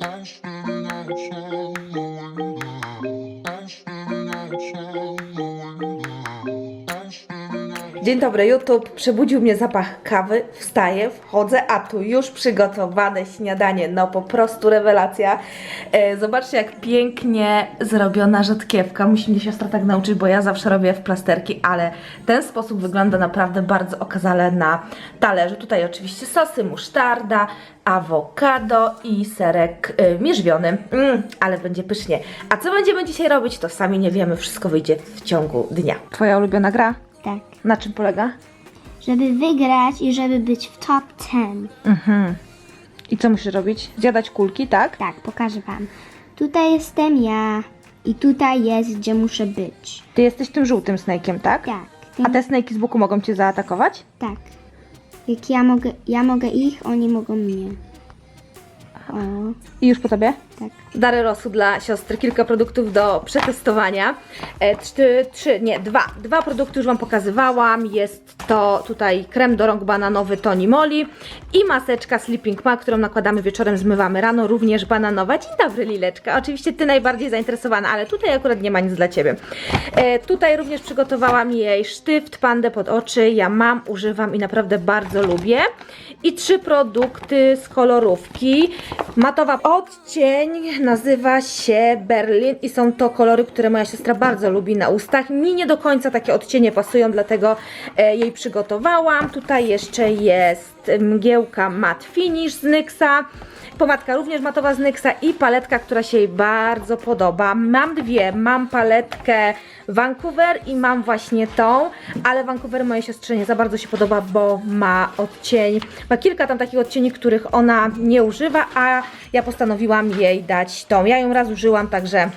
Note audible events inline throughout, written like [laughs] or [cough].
Aşkın açılmaz Dzień dobry YouTube, przebudził mnie zapach kawy, wstaję, wchodzę, a tu już przygotowane śniadanie, no po prostu rewelacja. E, zobaczcie jak pięknie zrobiona rzodkiewka, musi mnie siostra tak nauczyć, bo ja zawsze robię w plasterki, ale ten sposób wygląda naprawdę bardzo okazale na talerzu. Tutaj oczywiście sosy, musztarda, awokado i serek y, mierzwiony, mm, ale będzie pysznie. A co będziemy dzisiaj robić, to sami nie wiemy, wszystko wyjdzie w ciągu dnia. Twoja ulubiona gra? Na czym polega? Żeby wygrać i żeby być w top 10. Mhm. I co musisz robić? Zjadać kulki, tak? Tak, pokażę wam. Tutaj jestem ja i tutaj jest, gdzie muszę być. Ty jesteś tym żółtym snake'iem, tak? Tak. A te snake'i z boku mogą cię zaatakować? Tak. Jak ja mogę, ja mogę ich, oni mogą mnie. O, I już po tobie? Tak. Dary Rosu dla siostry, kilka produktów do przetestowania. E, trzy, trzy, nie, dwa. Dwa produkty już Wam pokazywałam. Jest to tutaj krem do rąk bananowy Toni Moli i maseczka Sleeping Ma, którą nakładamy wieczorem, zmywamy rano, również bananowa. Dzień dobry Lileczka. Oczywiście Ty najbardziej zainteresowana, ale tutaj akurat nie ma nic dla Ciebie. E, tutaj również przygotowałam jej sztyft, pandę pod oczy. Ja mam, używam i naprawdę bardzo lubię. I trzy produkty z kolorówki. Matowa odcień nazywa się Berlin i są to kolory, które moja siostra bardzo lubi na ustach. Mi nie do końca takie odcienie pasują, dlatego e, jej przygotowałam. Tutaj jeszcze jest mgiełka Matte Finish z NYXa. Pomadka również matowa z NYXa i paletka, która się jej bardzo podoba. Mam dwie, mam paletkę Vancouver i mam właśnie tą, ale Vancouver mojej siostrze nie za bardzo się podoba, bo ma odcień, ma kilka tam takich odcieni, których ona nie używa, a ja postanowiłam jej dać tą. Ja ją raz użyłam, także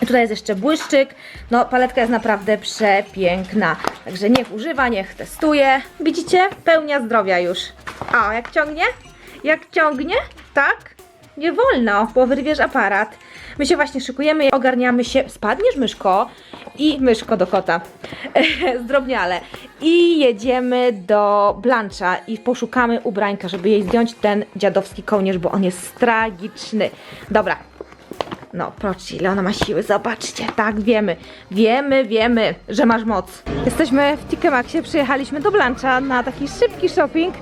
Tutaj jest jeszcze błyszczyk. No, paletka jest naprawdę przepiękna. Także niech używa, niech testuje. Widzicie? Pełnia zdrowia już. O, jak ciągnie? Jak ciągnie? Tak? Nie wolno, bo wyrwiesz aparat. My się właśnie szykujemy, ogarniamy się. Spadniesz, myszko? I myszko do kota. [laughs] Zdrobniale. I jedziemy do Blancha i poszukamy ubrańka, żeby jej zdjąć ten dziadowski kołnierz, bo on jest tragiczny. Dobra, no, patrzcie, ile ona ma siły, zobaczcie, tak, wiemy, wiemy, wiemy, że masz moc. Jesteśmy w TK Maxie, przyjechaliśmy do Blancha na taki szybki shopping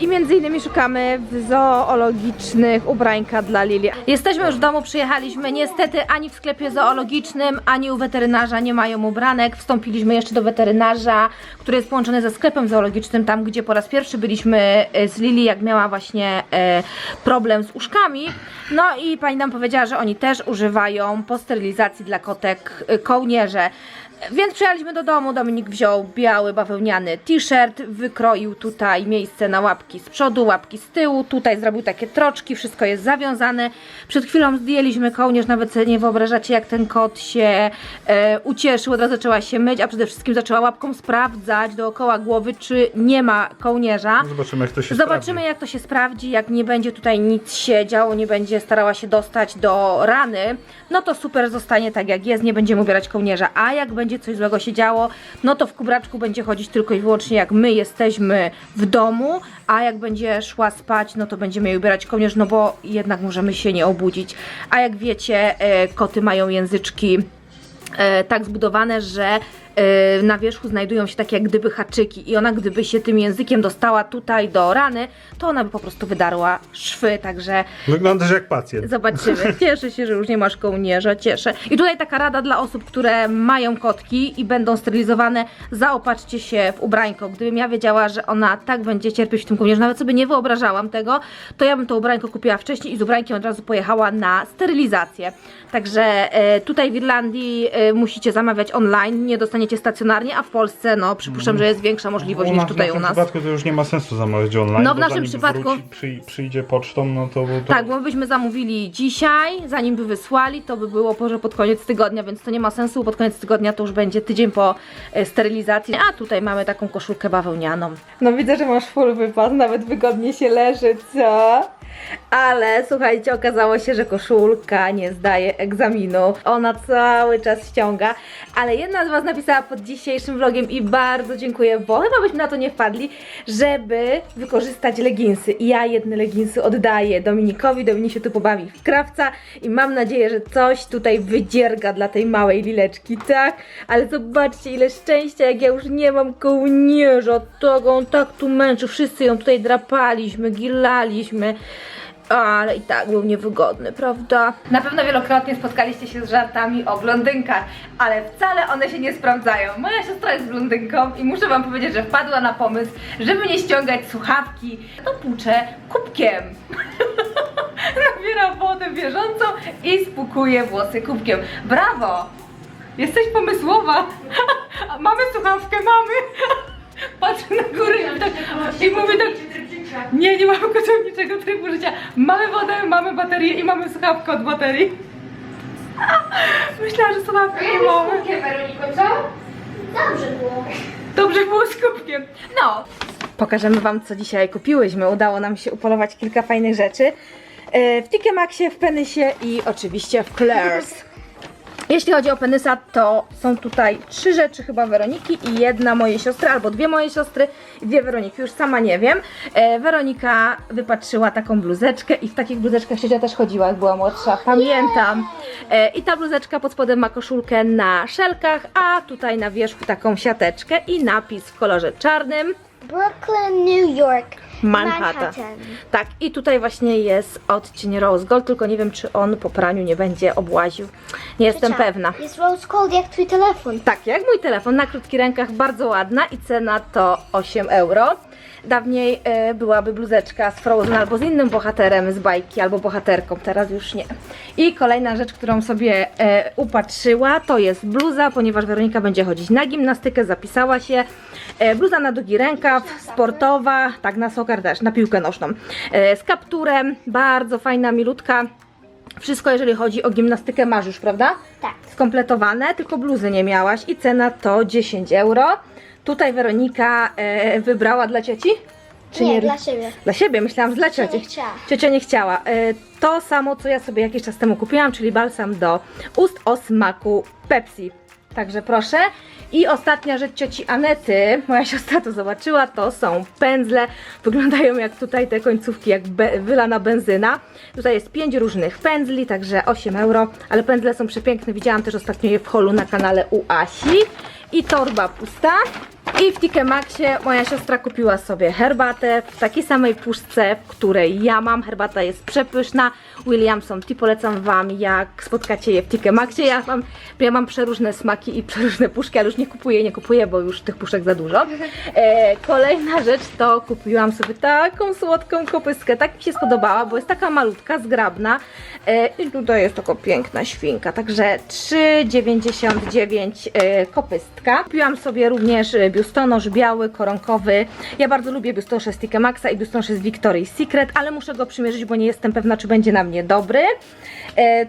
i między innymi szukamy zoologicznych ubrańka dla Lili. Jesteśmy już w domu, przyjechaliśmy, niestety ani w sklepie zoologicznym, ani u weterynarza nie mają ubranek. Wstąpiliśmy jeszcze do weterynarza, który jest połączony ze sklepem zoologicznym, tam gdzie po raz pierwszy byliśmy e, z Lili, jak miała właśnie e, problem z uszkami. No i pani nam powiedziała, że oni też używają po sterylizacji dla kotek kołnierze. Więc przyjechaliśmy do domu, Dominik wziął biały bawełniany t-shirt, wykroił tutaj miejsce na łapki z przodu, łapki z tyłu, tutaj zrobił takie troczki, wszystko jest zawiązane. Przed chwilą zdjęliśmy kołnierz, nawet sobie nie wyobrażacie jak ten kot się e, ucieszył, od razu zaczęła się myć, a przede wszystkim zaczęła łapką sprawdzać dookoła głowy, czy nie ma kołnierza. Zobaczymy jak to się Zobaczymy sprawdzi. jak to się sprawdzi, jak nie będzie tutaj nic się działo, nie będzie starała się dostać do rany, no to super zostanie tak jak jest, nie będziemy ubierać kołnierza, a jak będzie coś złego się działo, no to w kubraczku będzie chodzić tylko i wyłącznie jak my jesteśmy w domu, a jak będzie szła spać, no to będziemy jej ubierać kołnierz, no bo jednak możemy się nie obudzić, a jak wiecie, e, koty mają języczki e, tak zbudowane, że na wierzchu znajdują się takie jak gdyby haczyki i ona gdyby się tym językiem dostała tutaj do rany, to ona by po prostu wydarła szwy, także Wyglądasz jak pacjent. zobaczymy. [laughs] Cieszę się, że już nie masz kołnierza, cieszę. I tutaj taka rada dla osób, które mają kotki i będą sterylizowane, zaopatrzcie się w ubrańko. Gdybym ja wiedziała, że ona tak będzie cierpieć w tym kołnierzu, nawet sobie nie wyobrażałam tego, to ja bym to ubrańko kupiła wcześniej i z ubrańkiem od razu pojechała na sterylizację. Także e, tutaj w Irlandii e, musicie zamawiać online, nie dostaniecie stacjonarnie, a w Polsce, no przypuszczam, że jest większa możliwość U niż nas- tutaj w u naszym nas. przypadku to już nie ma sensu zamawiać online. No, w bo naszym zanim przypadku- Wróci, przy, przyjdzie pocztą, no to, to Tak, bo my byśmy zamówili dzisiaj, zanim by wysłali, to by było może pod koniec tygodnia, więc to nie ma sensu, pod koniec tygodnia to już będzie tydzień po e, sterylizacji. A tutaj mamy taką koszulkę bawełnianą. No widzę, że masz full wypas, nawet wygodnie się leży, co? Ale słuchajcie, okazało się, że koszulka nie zdaje egzaminu. Ona cały czas ściąga. Ale jedna z Was napisała pod dzisiejszym vlogiem i bardzo dziękuję, bo chyba byśmy na to nie wpadli, żeby wykorzystać leginsy. I ja jedne leginsy oddaję Dominikowi, Dominik się tu pobawi w krawca i mam nadzieję, że coś tutaj wydzierga dla tej małej lileczki, tak? Ale zobaczcie ile szczęścia, jak ja już nie mam kołnierza, tego on tak tu męczył, wszyscy ją tutaj drapaliśmy, gilaliśmy. Ale i tak był niewygodny, prawda? Na pewno wielokrotnie spotkaliście się z żartami o blondynkach, ale wcale one się nie sprawdzają. Moja siostra jest blondynką i muszę wam powiedzieć, że wpadła na pomysł, żeby nie ściągać słuchawki, to płuczę kubkiem. [laughs] Nabiera wodę bieżącą i spukuje włosy kubkiem. Brawo! Jesteś pomysłowa! [laughs] Mamy słuchawkę, mamy! [laughs] Patrzę na górę i, tak, i mówię tak, nie, nie mamy kotowniczego trybu życia. Mamy wodę, mamy baterię i mamy słuchawkę od baterii. Myślałam, że słuchawki nie mamy. Weroniko, co? Dobrze było. Dobrze było z kubkiem. No. Pokażemy Wam, co dzisiaj kupiłyśmy. Udało nam się upolować kilka fajnych rzeczy. E, W TK Maxie, w Penysie i oczywiście w Claire's. Jeśli chodzi o Penysa, to są tutaj trzy rzeczy chyba Weroniki i jedna mojej siostry, albo dwie moje siostry i dwie Weroniki, już sama nie wiem. E, Weronika wypatrzyła taką bluzeczkę i w takich bluzeczkach Siecia też chodziła, jak była młodsza, pamiętam. E, I ta bluzeczka pod spodem ma koszulkę na szelkach, a tutaj na wierzchu taką siateczkę i napis w kolorze czarnym. Brooklyn, New York. Manhattan. Tak, i tutaj właśnie jest odcień Rose Gold, tylko nie wiem, czy on po praniu nie będzie obłaził. Nie jestem pewna. Jest rose gold jak twój telefon. Tak, jak mój telefon na krótkich rękach, bardzo ładna i cena to 8 euro. Dawniej e, byłaby bluzeczka z Frozen albo z innym bohaterem z bajki, albo bohaterką, teraz już nie. I kolejna rzecz, którą sobie e, upatrzyła, to jest bluza, ponieważ Weronika będzie chodzić na gimnastykę, zapisała się. E, bluza na długi rękaw, sportowa, tak na sokar też, na piłkę nożną. E, z kapturem, bardzo fajna, milutka. Wszystko jeżeli chodzi o gimnastykę masz już, prawda? Tak. skompletowane, tylko bluzy nie miałaś i cena to 10 euro. Tutaj Weronika e, wybrała dla cioci? Nie, dla siebie. Dla siebie, myślałam, że dla Ciocia cioci. nie chciała. Ciocia nie chciała. E, to samo, co ja sobie jakiś czas temu kupiłam, czyli balsam do ust o smaku Pepsi. Także proszę. I ostatnia rzecz cioci Anety, moja siostra to zobaczyła, to są pędzle. Wyglądają jak tutaj te końcówki, jak be, wylana benzyna. Tutaj jest pięć różnych pędzli, także 8 euro, ale pędzle są przepiękne. Widziałam też ostatnio je w holu na kanale u Asi. I torba pusta. I w TK Maxie moja siostra kupiła sobie herbatę w takiej samej puszce, w której ja mam. Herbata jest przepyszna. Williamson Tea polecam Wam, jak spotkacie je w TK Maxie. Ja mam, ja mam przeróżne smaki i przeróżne puszki, ale już nie kupuję, nie kupuję, bo już tych puszek za dużo. E, kolejna rzecz to kupiłam sobie taką słodką kopystkę. Tak mi się spodobała, bo jest taka malutka, zgrabna. E, I tutaj jest taka piękna świnka, także 3,99 e, kopystka. Kupiłam sobie również e, biustonosz biały, koronkowy. Ja bardzo lubię biustonosze z TK Maxa i biustonosze z Victoria's Secret, ale muszę go przymierzyć, bo nie jestem pewna, czy będzie na mnie dobry.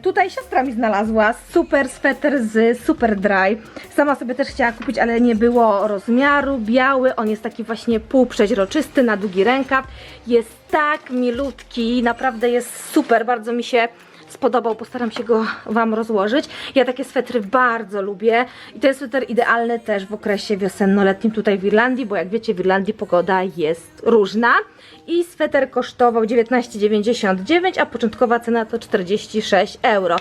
Tutaj siostra mi znalazła super sweter z Super Dry. Sama sobie też chciała kupić, ale nie było rozmiaru. Biały, on jest taki właśnie półprzeźroczysty, na długi rękaw. Jest tak milutki, naprawdę jest super, bardzo mi się spodobał, postaram się go Wam rozłożyć. Ja takie swetry bardzo lubię i to jest sweter idealny też w okresie wiosenno-letnim tutaj w Irlandii, bo jak wiecie w Irlandii pogoda jest różna i sweter kosztował 19,99, a początkowa cena to 46 euro.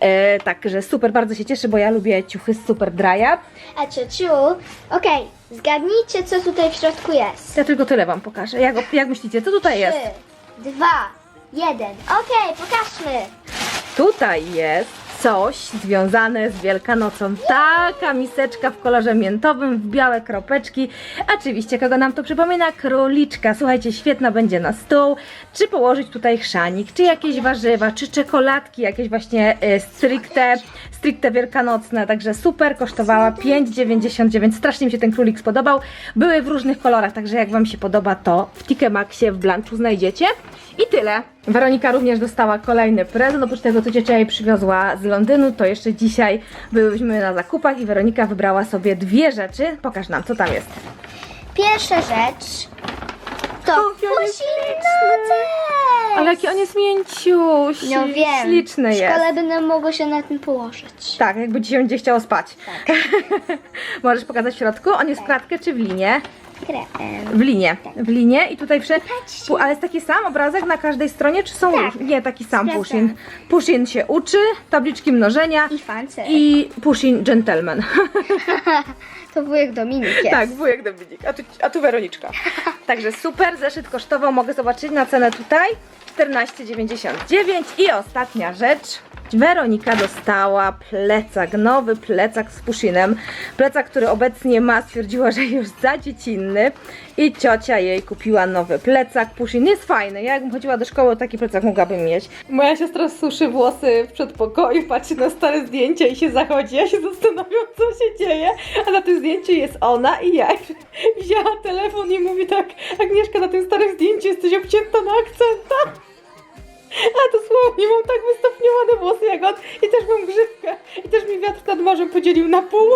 E, także super, bardzo się cieszę, bo ja lubię ciuchy z Super Dry'a. A ciociu, okej, zgadnijcie co tutaj w środku jest. Ja tylko tyle Wam pokażę. Jak, jak myślicie, co tutaj jest? Trzy, dwa, jeden. Okej, pokażmy. Tutaj jest coś związane z Wielkanocą. Taka miseczka w kolorze miętowym, w białe kropeczki. Oczywiście, kogo nam to przypomina? Króliczka. Słuchajcie, świetna będzie na stół. Czy położyć tutaj chrzanik, czy jakieś warzywa, czy czekoladki, jakieś właśnie e, stricte, stricte wielkanocne. Także super, kosztowała 5,99. Strasznie mi się ten królik spodobał. Były w różnych kolorach, także jak Wam się podoba, to w TK Maxie w Blanchu znajdziecie. I tyle. Weronika również dostała kolejny prezent. Oprócz tego, co ciocia jej przywiozła z Londynu, to jeszcze dzisiaj byłyśmy na zakupach i Weronika wybrała sobie dwie rzeczy. Pokaż nam, co tam jest. Pierwsza rzecz to pusinocek. Ale jaki on jest mięciuś. No wiem. Śliczny W jest. szkole będę mogła się na tym położyć. Tak, jakby ci się będzie chciało spać. Tak. [laughs] Możesz pokazać w środku? On jest w kratkę czy w linie? Krem. W linie. W linie i tutaj. Pu- Ale jest taki sam obrazek na każdej stronie, czy są Tak. różne? Nie, taki sam. Pushin. Pushin się uczy, tabliczki mnożenia I fancer. i Pushin gentleman. [laughs] To wujek Dominik jest. Tak, wujek Dominik, a tu, a tu Weroniczka. Także super, zeszyt kosztował, mogę zobaczyć na cenę tutaj, 14,99 i ostatnia rzecz. Weronika dostała plecak, nowy plecak z pushinem. Plecak, który obecnie ma, stwierdziła, że już za dziecinny i ciocia jej kupiła nowy plecak. Pushin jest fajny, ja jakbym chodziła do szkoły, taki plecak mogłabym mieć. Moja siostra suszy włosy w przedpokoju, patrzy na stare zdjęcia i się zachodzi. Ja się zastanawiam, co się dzieje, a na tym zdjęciu jest ona i ja. Wzięła telefon i mówi tak, Agnieszka, na tym starym zdjęciu jesteś obcięta na akcenta. A dosłownie mam tak wystopniowane włosy jak on i też mam grzywkę. I też mi wiatr nad morzem podzielił na pół.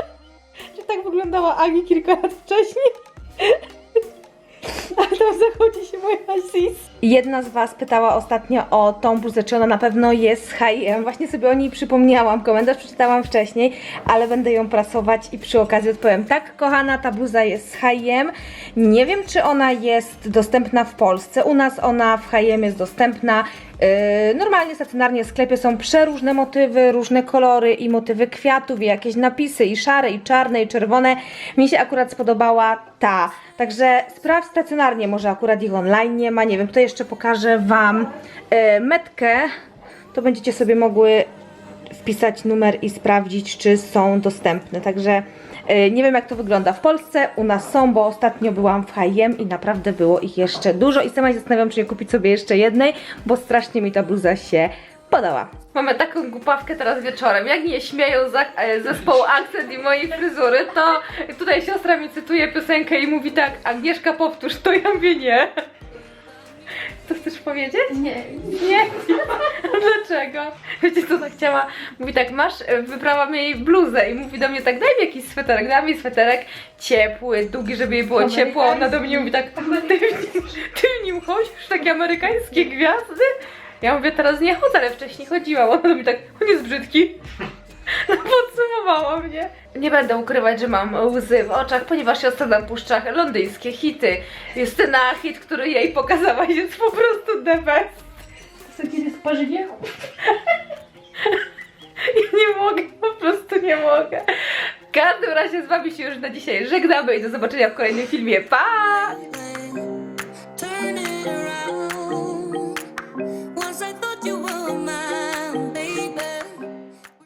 [laughs] Że tak wyglądała Agi kilka lat wcześniej. [laughs] A tam zachodzi się moja sis. Jedna z Was pytała ostatnio o tą bluzę, czy ona na pewno jest z H&M. Właśnie sobie o niej przypomniałam, komentarz przeczytałam wcześniej, ale będę ją prasować i przy okazji odpowiem. Tak, kochana, ta bluza jest z H&M. Nie wiem, czy ona jest dostępna w Polsce. U nas ona w H&M jest dostępna. Yy, normalnie stacjonarnie w sklepie są przeróżne motywy, różne kolory i motywy kwiatów, i jakieś napisy, i szare, i czarne, i czerwone. Mi się akurat spodobała ta. Także sprawdź stacjonarnie, może akurat ich online nie ma, nie wiem. Tutaj jeszcze pokażę Wam yy, metkę. To będziecie sobie mogły wpisać numer i sprawdzić, czy są dostępne. Także yy, nie wiem, jak to wygląda w Polsce. U nas są, bo ostatnio byłam w H&M i naprawdę było ich jeszcze dużo. I sama się zastanawiam, czy nie kupić sobie jeszcze jednej, bo strasznie mi ta bluza się podoba. Mamy taką głupawkę teraz wieczorem. Jak nie śmieją e, zespołu Akcent i mojej fryzury, to tutaj siostra mi cytuje piosenkę i mówi tak, Agnieszka powtórz, to ja mówię nie. Co chcesz powiedzieć? Nie. Nie? [laughs] Dlaczego? Wiecie co ona chciała? Mówi tak, masz, e, wybrałam jej bluzę i mówi do mnie tak, daj mi jakiś sweterek, daj mi sweterek ciepły, długi, żeby jej było ciepło. Ona do mnie mówi tak, ty, w nim- ty w nim chodzisz, takie amerykańskie gwiazdy? Ja mówię, teraz nie chodzę, ale wcześniej chodziłam. Ona do mnie tak, on jest brzydki. Podsumowała mnie. Nie będę ukrywać, że mam łzy w oczach, ponieważ siostra nam puszcza londyńskie hity. Justyna, hit, który jej pokazałaś, jest po prostu the best. Kiedy z pożywiachu. [laughs] Ja nie mogę, po prostu nie mogę. W każdym razie z wami się już na dzisiaj żegnamy i do zobaczenia w kolejnym filmie. Pa!